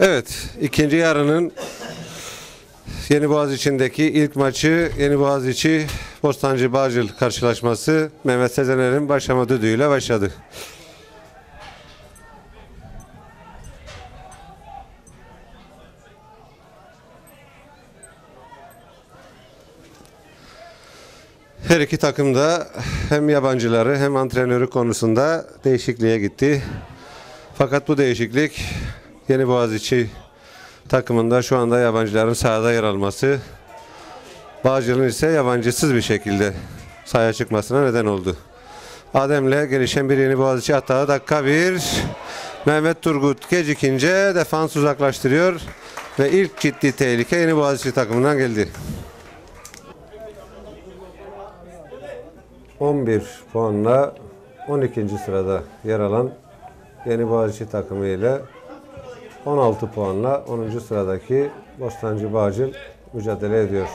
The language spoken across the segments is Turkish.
Evet, ikinci yarının Yeni Boğaz içindeki ilk maçı Yeni Boğaz içi Bostancı Bağcıl karşılaşması Mehmet Sezener'in başlama düdüğüyle başladı. Her iki takım da hem yabancıları hem antrenörü konusunda değişikliğe gitti. Fakat bu değişiklik Yeni Boğaziçi takımında şu anda yabancıların sahada yer alması Bağcılar'ın ise yabancısız bir şekilde sahaya çıkmasına neden oldu. Adem'le gelişen bir Yeni Boğaziçi atağı dakika bir. Mehmet Turgut gecikince defans uzaklaştırıyor ve ilk ciddi tehlike Yeni Boğaziçi takımından geldi. 11 puanla 12. sırada yer alan Yeni Boğaziçi takımı ile 16 puanla 10. sıradaki Bostancı Bağcıl mücadele ediyor.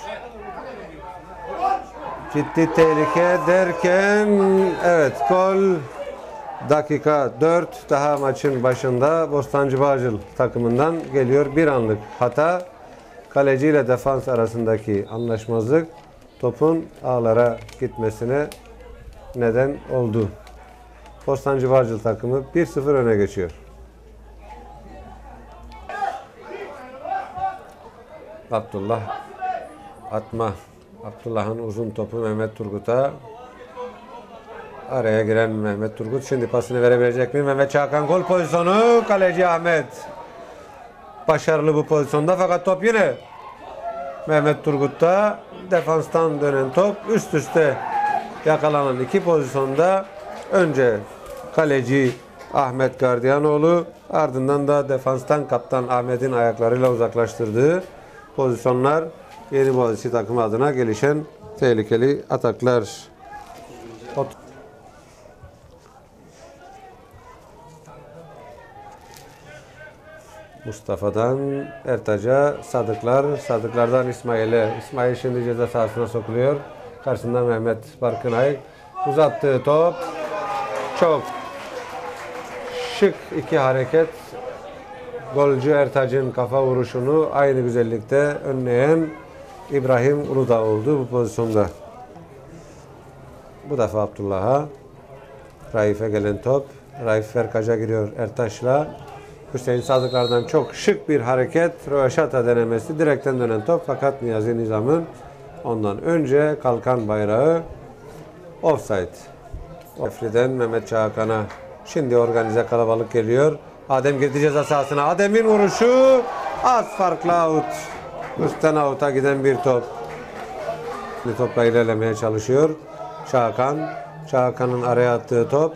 Ciddi tehlike derken evet gol dakika 4 daha maçın başında Bostancı Bağcıl takımından geliyor bir anlık hata kaleci ile defans arasındaki anlaşmazlık topun ağlara gitmesine neden oldu. Bostancı Bağcıl takımı 1-0 öne geçiyor. Abdullah atma. Abdullah'ın uzun topu Mehmet Turgut'a. Araya giren Mehmet Turgut şimdi pasını verebilecek mi? Mehmet Çakan gol pozisyonu. Kaleci Ahmet. Başarılı bu pozisyonda fakat top yine Mehmet Turgut'ta defanstan dönen top üst üste yakalanan iki pozisyonda önce kaleci Ahmet Gardiyanoğlu ardından da defanstan kaptan Ahmet'in ayaklarıyla uzaklaştırdığı pozisyonlar Yeni Boğaziçi takımı adına gelişen tehlikeli ataklar. Mustafa'dan Ertaç'a Sadıklar, Sadıklardan İsmail'e. İsmail şimdi ceza sahasına sokuluyor. Karşısında Mehmet Barkınay. Uzattığı top. Çok şık iki hareket. Golcü Ertaç'ın kafa vuruşunu aynı güzellikte önleyen İbrahim Uludağ oldu bu pozisyonda. Bu defa Abdullah'a. Raif'e gelen top. Raif Verkaç'a giriyor Ertaş'la. Hüseyin Sadıklar'dan çok şık bir hareket. Röveşata denemesi. Direkten dönen top fakat Niyazi Nizam'ın ondan önce kalkan bayrağı offside. Ofri'den Mehmet Çağkan'a şimdi organize kalabalık geliyor. Adem girdi ceza sahasına. Adem'in vuruşu az farklı out. Üstten out'a giden bir top. Bir topla ilerlemeye çalışıyor. Çağkan. Çağkan'ın araya attığı top.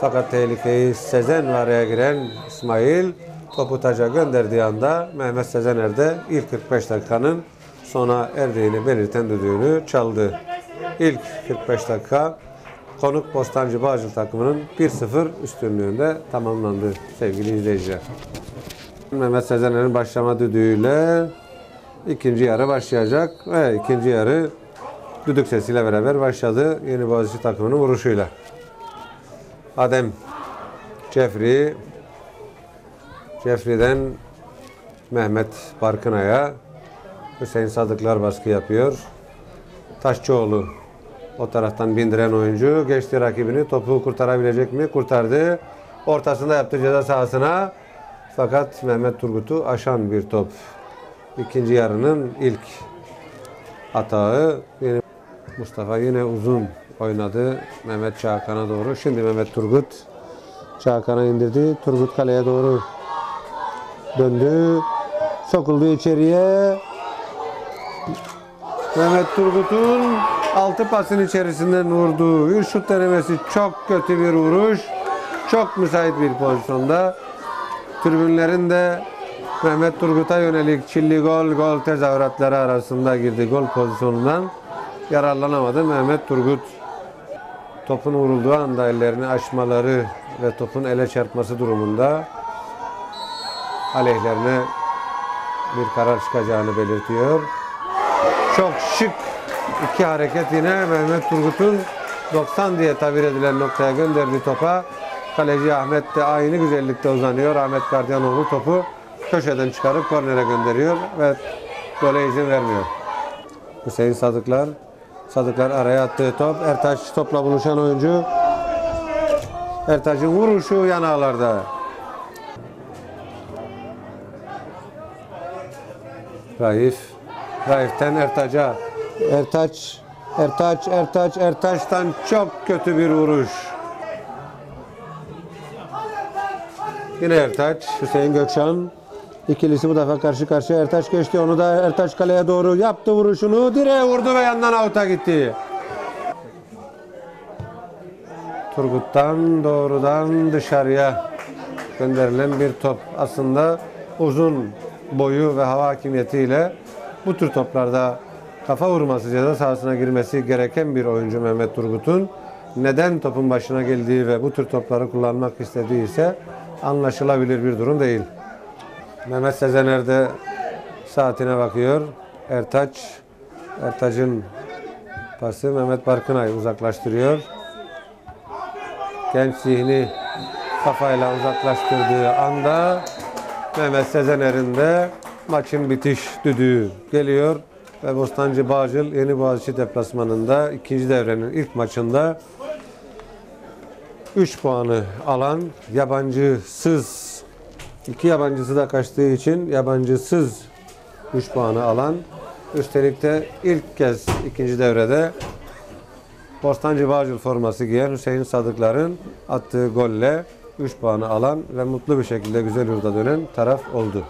Fakat tehlikeyi Sezen ve araya giren İsmail topu taca gönderdiği anda Mehmet Sezener de ilk 45 dakikanın sona erdiğini belirten düdüğünü çaldı. İlk 45 dakika konuk Bostancı Bağcıl takımının 1-0 üstünlüğünde tamamlandı sevgili izleyiciler. Mehmet Sezener'in başlama düdüğüyle ikinci yarı başlayacak ve ikinci yarı düdük sesiyle beraber başladı Yeni Boğaziçi takımının vuruşuyla. Adem Cefri Cefri'den Mehmet Barkınay'a Hüseyin Sadıklar baskı yapıyor. Taşçıoğlu o taraftan bindiren oyuncu geçti rakibini. Topu kurtarabilecek mi? Kurtardı. Ortasında yaptı ceza sahasına. Fakat Mehmet Turgut'u aşan bir top. İkinci yarının ilk atağı. Yine Mustafa yine uzun oynadı. Mehmet Çağkan'a doğru. Şimdi Mehmet Turgut Çağkan'a indirdi. Turgut kaleye doğru döndü. Sokuldu içeriye. Mehmet Turgut'un altı pasın içerisinden vurduğu bir şut denemesi çok kötü bir vuruş. Çok müsait bir pozisyonda. Tribünlerin de Mehmet Turgut'a yönelik çilli gol gol tezahüratları arasında girdi gol pozisyonundan. Yararlanamadı Mehmet Turgut. Topun vurulduğu anda ellerini açmaları ve topun ele çarpması durumunda aleyhlerine bir karar çıkacağını belirtiyor. Çok şık iki hareket yine Mehmet Turgut'un 90 diye tabir edilen noktaya gönderdiği topa kaleci Ahmet de aynı güzellikte uzanıyor. Ahmet Gardiyanoğlu topu köşeden çıkarıp kornere gönderiyor ve gole izin vermiyor. Hüseyin Sadıklar Sadıklar araya attığı top. Ertaş topla buluşan oyuncu. Ertaş'ın vuruşu yanağlarda. Raif. Raif'ten Ertaç'a. Ertaç. Ertaç, Ertaç, Ertaç'tan çok kötü bir vuruş. Yine Ertaç, Hüseyin Gökşen. İkilisi bu defa karşı karşıya Ertaç geçti. Onu da Ertaç kaleye doğru yaptı vuruşunu. Direğe vurdu ve yandan avuta gitti. Turgut'tan doğrudan dışarıya gönderilen bir top. Aslında uzun boyu ve hava hakimiyetiyle bu tür toplarda kafa vurması ceza sahasına girmesi gereken bir oyuncu Mehmet Turgut'un neden topun başına geldiği ve bu tür topları kullanmak istediği ise anlaşılabilir bir durum değil. Mehmet Sezener de saatine bakıyor. Ertaç, Ertaç'ın pası Mehmet Barkınay uzaklaştırıyor. Genç zihni kafayla uzaklaştırdığı anda Mehmet Sezener'in de maçın bitiş düdüğü geliyor. Ve Bostancı Bağcıl Yeni Boğaziçi deplasmanında ikinci devrenin ilk maçında 3 puanı alan yabancısız iki yabancısı da kaçtığı için yabancısız 3 puanı alan üstelik de ilk kez ikinci devrede Bostancı Bağcıl forması giyen Hüseyin Sadıklar'ın attığı golle 3 puanı alan ve mutlu bir şekilde güzel yurda dönen taraf oldu.